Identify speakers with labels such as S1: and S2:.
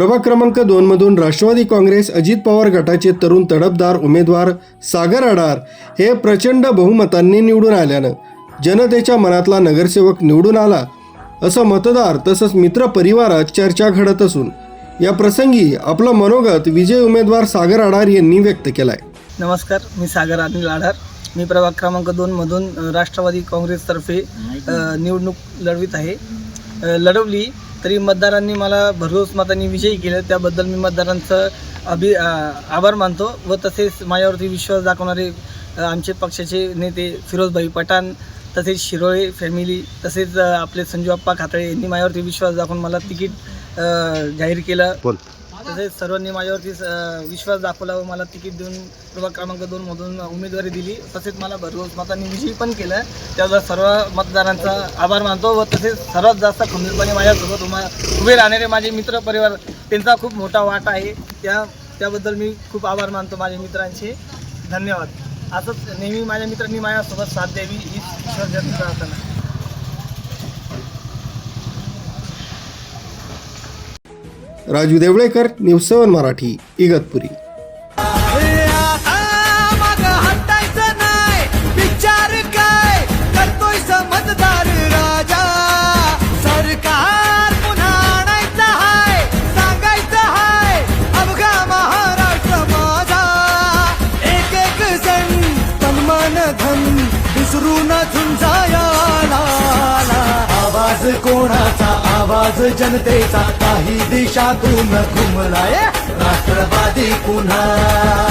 S1: प्रभाग क्रमांक दोन मधून राष्ट्रवादी काँग्रेस अजित पवार गटाचे तरुण तडफदार उमेदवार सागर अडार हे प्रचंड बहुमतांनी निवडून आल्यानं जनतेच्या मनातला नगरसेवक निवडून आला असं मतदार तसंच मित्र परिवारात चर्चा घडत असून या प्रसंगी आपलं मनोगत विजय उमेदवार सागर अडार यांनी व्यक्त केलाय.
S2: नमस्कार मी सागर अनिल आडार मी प्रभाग क्रमांक दोनमधून राष्ट्रवादी काँग्रेसतर्फे निवडणूक लढवित आहे. लढवली तरी मतदारांनी मला भरघोस मतांनी विजयी केलं. त्याबद्दल मी मतदारांचं अभि आभार मानतो व तसेच माझ्यावरती विश्वास दाखवणारे आमचे पक्षाचे नेते फिरोजभाई पठाण तसेच शिरोळे फॅमिली तसेच आपले संजू अप्पा खातळे यांनी माझ्यावरती विश्वास दाखवून मला तिकीट जाहीर केलं. तसेच सर्वांनी माझ्यावरती विश्वास दाखवला व मला तिकीट देऊन प्रभाग क्रमांक दोनमधून उमेदवारी दिली. तसेच मला भरघोस मतांनी विजयी पण केलं. त्याबद्दल सर्व मतदारांचा आभार मानतो व तसेच सर्वात जास्त खंबीरपणे माझ्यासोबत उमा उभे राहणारे माझे मित्र परिवार त्यांचा खूप मोठा वाटा आहे. त्या त्याबद्दल मी खूप आभार मानतो माझ्या मित्रांचे. धन्यवाद. असंच नेहमी माझ्या मित्रांनी माझ्यासोबत साथ द्यावी हीच ईश्वर प्रार्थना.
S1: Raju Devlekar news seven Marathi Igatpuri.
S3: धन विसरू न करतोय समजदार राजा सरकार धन झुंजाया. कोणाचा आवाज जनतेचा काही दिशातून घुमलाय. राष्ट्रवादी पुन्हा.